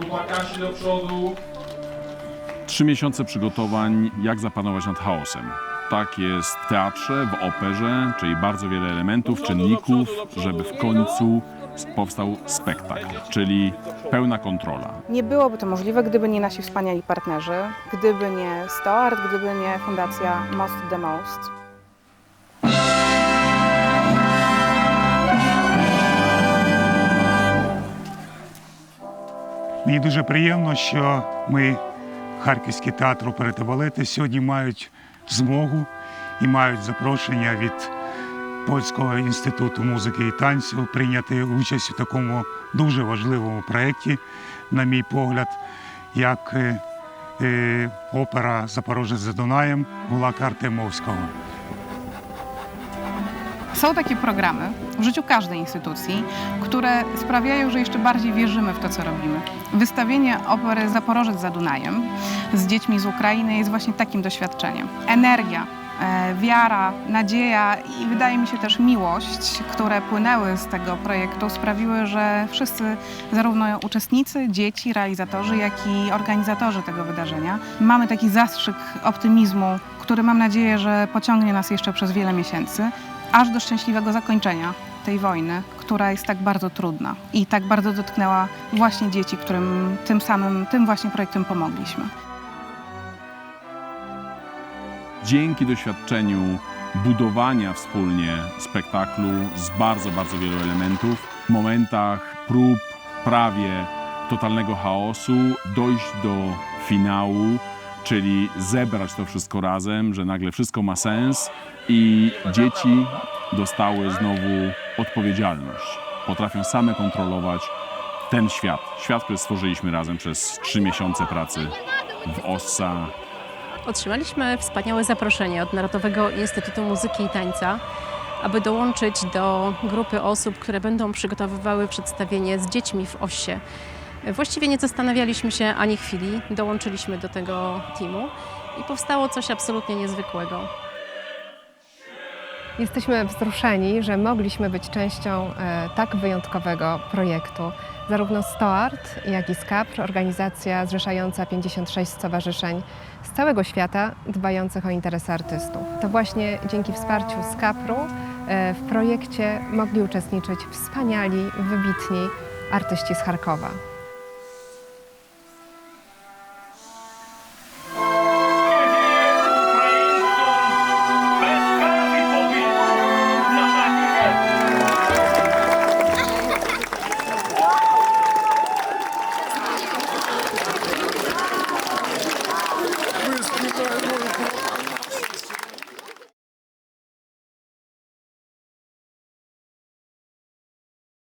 Grupa Kasi do przodu. Trzy miesiące przygotowań, jak zapanować nad chaosem. Tak jest w teatrze, w operze, czyli bardzo wiele elementów, czynników, żeby w końcu powstał spektakl, czyli pełna kontrola. Nie byłoby to możliwe, gdyby nie nasi wspaniali partnerzy, gdyby nie Stoart, gdyby nie Fundacja Most the Most. Мені дуже приємно, що ми, Харківський театр опери та балети, сьогодні мають змогу і мають запрошення від Польського інституту музики і танцю прийняти участь у такому дуже важливому проєкті, на мій погляд, як е, е, опера Запорожець за Дунаєм Гулака Артемовського. Są takie programy w życiu każdej instytucji, które sprawiają, że jeszcze bardziej wierzymy w to, co robimy. Wystawienie opery Zaporożec za Dunajem z dziećmi z Ukrainy jest właśnie takim doświadczeniem. Energia, e, wiara, nadzieja i wydaje mi się też miłość, które płynęły z tego projektu, sprawiły, że wszyscy, zarówno uczestnicy, dzieci, realizatorzy, jak i organizatorzy tego wydarzenia, mamy taki zastrzyk optymizmu, który mam nadzieję, że pociągnie nas jeszcze przez wiele miesięcy aż do szczęśliwego zakończenia tej wojny, która jest tak bardzo trudna i tak bardzo dotknęła właśnie dzieci, którym tym samym, tym właśnie projektem pomogliśmy. Dzięki doświadczeniu budowania wspólnie spektaklu z bardzo, bardzo wielu elementów, momentach prób prawie totalnego chaosu, dojść do finału, czyli zebrać to wszystko razem, że nagle wszystko ma sens i dzieci dostały znowu odpowiedzialność. Potrafią same kontrolować ten świat. Świat, który stworzyliśmy razem przez trzy miesiące pracy w Ossa, Otrzymaliśmy wspaniałe zaproszenie od Narodowego Instytutu Muzyki i Tańca, aby dołączyć do grupy osób, które będą przygotowywały przedstawienie z dziećmi w Ossie. Właściwie nie zastanawialiśmy się ani chwili, dołączyliśmy do tego teamu i powstało coś absolutnie niezwykłego. Jesteśmy wzruszeni, że mogliśmy być częścią e, tak wyjątkowego projektu. Zarówno STOART, jak i SCAPR, organizacja zrzeszająca 56 stowarzyszeń z całego świata dbających o interesy artystów. To właśnie dzięki wsparciu SCAPR-u e, w projekcie mogli uczestniczyć wspaniali, wybitni artyści z Charkowa.